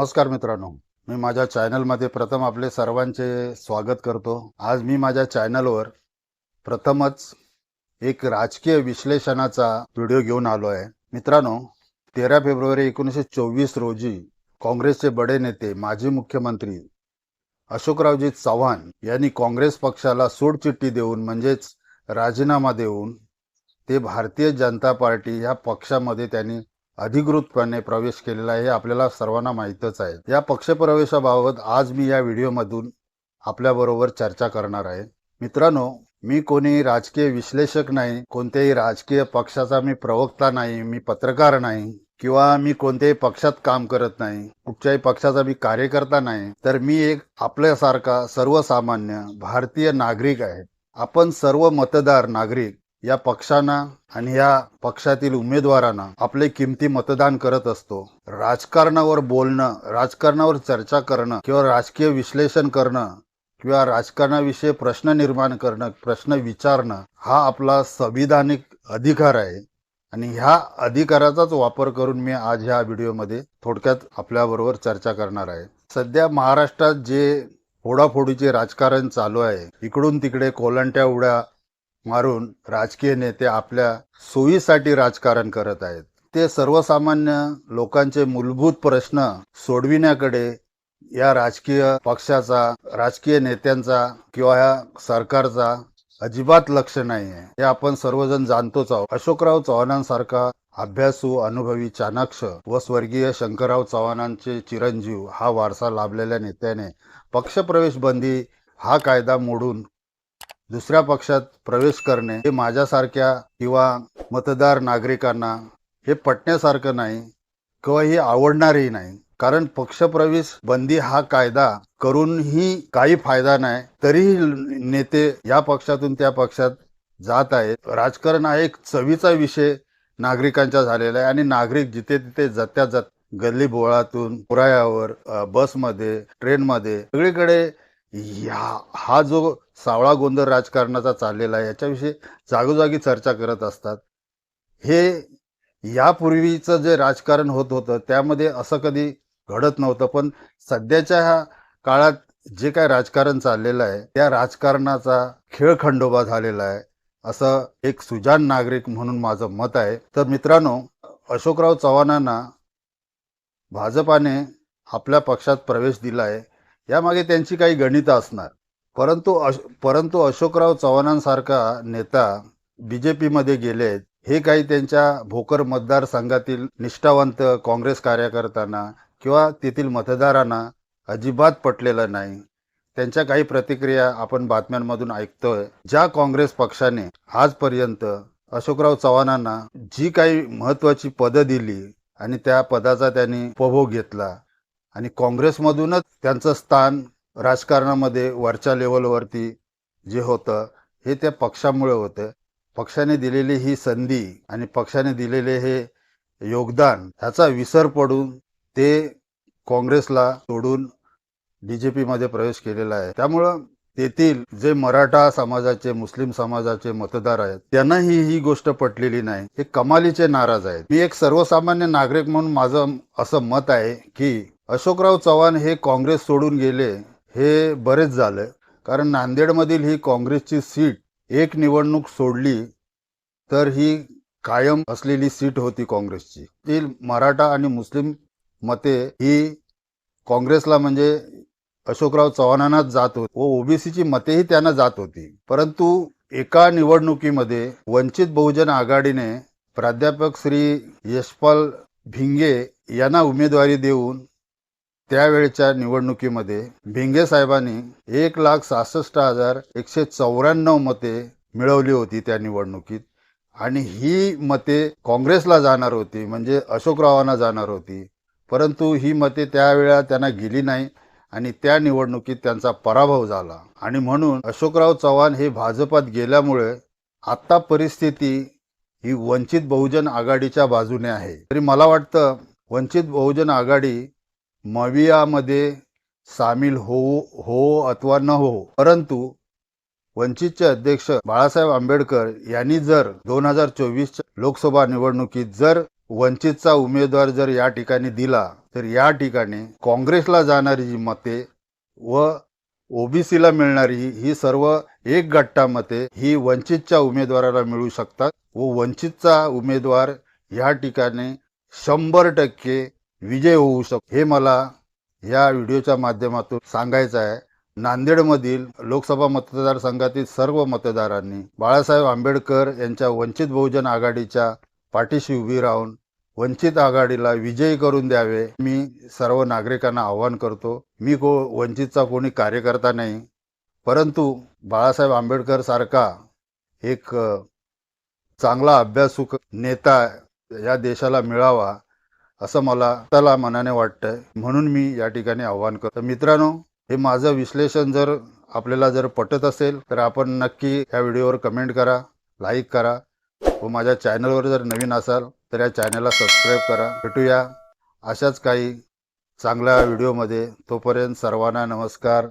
नमस्कार मित्रांनो. मी माझ्या चॅनलमध्ये प्रथम आपले सर्वांचे स्वागत करतो. आज मी माझ्या चॅनलवर प्रथमच एक राजकीय विश्लेषणाचा व्हिडिओ घेऊन आलो आहे. मित्रांनो तेरा फेब्रुवारी एकोणीसशे चोवीस रोजी काँग्रेसचे बडे नेते माजी मुख्यमंत्री अशोकरावजी चव्हाण यांनी काँग्रेस पक्षाला सोडचिठ्ठी देऊन म्हणजेच राजीनामा देऊन ते भारतीय जनता पार्टी ह्या पक्षामध्ये त्यांनी अधिकृतपणे प्रवेश केलेला आहे हे आपल्याला सर्वांना माहीतच आहे. या पक्षप्रवेशाबाबत आज मी या व्हिडिओमधून आपल्याबरोबर चर्चा करणार आहे. मित्रांनो मी कोणी राजकीय विश्लेषक नाही कोणत्याही राजकीय पक्षाचा मी प्रवक्ता नाही मी पत्रकार नाही किंवा मी कोणत्याही पक्षात काम करत नाही कुठच्याही पक्षाचा मी कार्यकर्ता नाही तर मी एक आपल्यासारखा सर्वसामान्य भारतीय नागरिक आहे. आपण सर्व मतदार नागरिक या पक्षांना आणि या पक्षातील उमेदवारांना आपले किमती मतदान करत असतो. राजकारणावर बोलणं राजकारणावर चर्चा करणं किंवा राजकीय विश्लेषण करणं किंवा राजकारणाविषयी प्रश्न निर्माण करणं प्रश्न विचारणं हा आपला संविधानिक अधिकार आहे. आणि ह्या अधिकाराचाच वापर करून मी आज ह्या व्हिडिओमध्ये थोडक्यात आपल्याबरोबर चर्चा करणार आहे. सध्या महाराष्ट्रात जे फोडाफोडीचे राजकारण चालू आहे इकडून तिकडे कोलंट्या उड्या मारून राजकीय नेते आपल्या सोयीसाठी राजकारण करत आहेत. ते सर्वसामान्य लोकांचे मूलभूत प्रश्न सोडविण्याकडे या राजकीय पक्षाचा राजकीय नेत्यांचा किंवा या सरकारचा अजिबात लक्ष नाही आहे हे आपण सर्वजण जाणतोच आहोत. अशोकराव चव्हाणांसारखा अभ्यासू अनुभवी चाणाक्ष व स्वर्गीय शंकरराव चव्हाणांचे चिरंजीव हा वारसा लाभलेल्या नेत्याने पक्षप्रवेश बंदी हा कायदा मोडून दुसऱ्या पक्षात प्रवेश करणे हे माझ्यासारख्या किंवा मतदार नागरिकांना हे पटण्यासारखं नाही किंवा हे आवडणारही नाही. कारण पक्षप्रवेश बंदी हा कायदा करूनही काही फायदा नाही तरीही नेते या पक्षातून त्या पक्षात जात आहेत. राजकारण हा एक चवीचा विषय नागरिकांचा झालेला आहे आणि नागरिक जिथे तिथे जात्या जात गल्ली बोळातून पुरायावर बसमध्ये ट्रेनमध्ये सगळीकडे या हा जो सावळा गोंधळ राजकारणाचा चाललेला आहे याच्याविषयी जागोजागी चर्चा करत असतात. हे यापूर्वीचं जे राजकारण होत होतं त्यामध्ये असं कधी घडत नव्हतं पण सध्याच्या ह्या काळात जे काय राजकारण चाललेलं आहे त्या राजकारणाचा खेळ खंडोबा झालेला आहे. असं एक सुजान नागरिक म्हणून माझं मत आहे. तर मित्रांनो अशोकराव चव्हाणांना भाजपाने आपल्या पक्षात प्रवेश दिला आहे यामागे त्यांची काही गणितं असणार. परंतु अश परंतु अशोकराव चव्हाणांसारखा नेता बी जे पीमध्ये गेले आहेत हे काही त्यांच्या भोकर मतदारसंघातील निष्ठावंत काँग्रेस कार्यकर्त्यांना किंवा तेथील मतदारांना अजिबात पटलेलं नाही. त्यांच्या काही प्रतिक्रिया आपण बातम्यांमधून ऐकतोय. ज्या काँग्रेस पक्षाने आजपर्यंत अशोकराव चव्हाणांना जी काही महत्वाची पदं दिली आणि त्या पदाचा त्यांनी उपभोग घेतला आणि काँग्रेसमधूनच त्यांचं स्थान राजकारणामध्ये वरच्या लेवलवरती जे होतं हे त्या पक्षामुळे होतं. पक्षाने दिलेली ही संधी आणि पक्षाने दिलेले हे योगदान ह्याचा विसर पडून ते काँग्रेसला सोडून बी जे पीमध्ये प्रवेश केलेला आहे. त्यामुळं तेथील जे मराठा समाजाचे मुस्लिम समाजाचे मतदार आहेत त्यांनाही ही गोष्ट पटलेली नाही. हे कमालीचे नाराज आहेत. मी एक सर्वसामान्य नागरिक म्हणून माझं असं मत आहे की अशोकराव चव्हाण हे काँग्रेस सोडून गेले हे बरेच झालं. कारण नांदेडमधील ही काँग्रेसची सीट एक निवडणूक सोडली तर ही कायम असलेली सीट होती काँग्रेसची. ती मराठा आणि मुस्लिम मते ही काँग्रेसला म्हणजे अशोकराव चव्हाणांनाच जात होती. व ओबीसीची मतेही त्यांना जात होती. परंतु एका निवडणुकीमध्ये वंचित बहुजन आघाडीने प्राध्यापक श्री यशपाल भिंगे यांना उमेदवारी देऊन त्यावेळच्या निवडणुकीमध्ये भिंगे साहेबांनी एक लाख सहासष्ट हजार एकशे चौऱ्याण्णव मते मिळवली होती त्या निवडणुकीत. आणि ही मते काँग्रेसला जाणार होती म्हणजे अशोकरावांना जाणार होती. परंतु ही मते त्यावेळा त्यांना गेली नाही आणि त्या निवडणुकीत त्यांचा पराभव झाला. आणि म्हणून अशोकराव चव्हाण हे भाजपात गेल्यामुळे आता परिस्थिती ही वंचित बहुजन आघाडीच्या बाजूने आहे. तरी मला वाटतं वंचित बहुजन आघाडी मवियामध्ये सामील हो हो अथवा न हो. परंतु वंचितचे अध्यक्ष बाळासाहेब आंबेडकर यांनी जर दोन हजार चोवीसच्या लोकसभा निवडणुकीत जर वंचितचा उमेदवार जर या ठिकाणी दिला तर या ठिकाणी काँग्रेसला जाणारी जी मते व ओबीसीला मिळणारी ही सर्व एक गट्टा मते ही वंचितच्या उमेदवाराला मिळू शकतात व वंचितचा उमेदवार या ठिकाणी शंभर टक्के विजय होऊ शकतो हे मला या व्हिडिओच्या माध्यमातून सांगायचं आहे. नांदेडमधील लोकसभा मतदारसंघातील सर्व मतदारांनी बाळासाहेब आंबेडकर यांच्या वंचित बहुजन आघाडीच्या पाठीशी उभी राहून वंचित आघाडीला विजयी करून द्यावे मी सर्व नागरिकांना आवाहन करतो. मी को वंचितचा कोणी कार्यकर्ता नाही परंतु बाळासाहेब आंबेडकर सारखा एक चांगला अभ्यासुक नेता या देशाला मिळावा असं मला त्याला मनाने वाटतंय. म्हणून मी या ठिकाणी आव्हान करतो. मित्रांनो हे माझं विश्लेषण जर आपल्याला जर पटत असेल तर आपण नक्की या व्हिडिओवर कमेंट करा लाईक करा. व माझ्या चॅनलवर जर नवीन असाल तर या चॅनलला सबस्क्राईब करा. भेटूया अशाच काही चांगल्या व्हिडिओमध्ये. तोपर्यंत सर्वांना नमस्कार.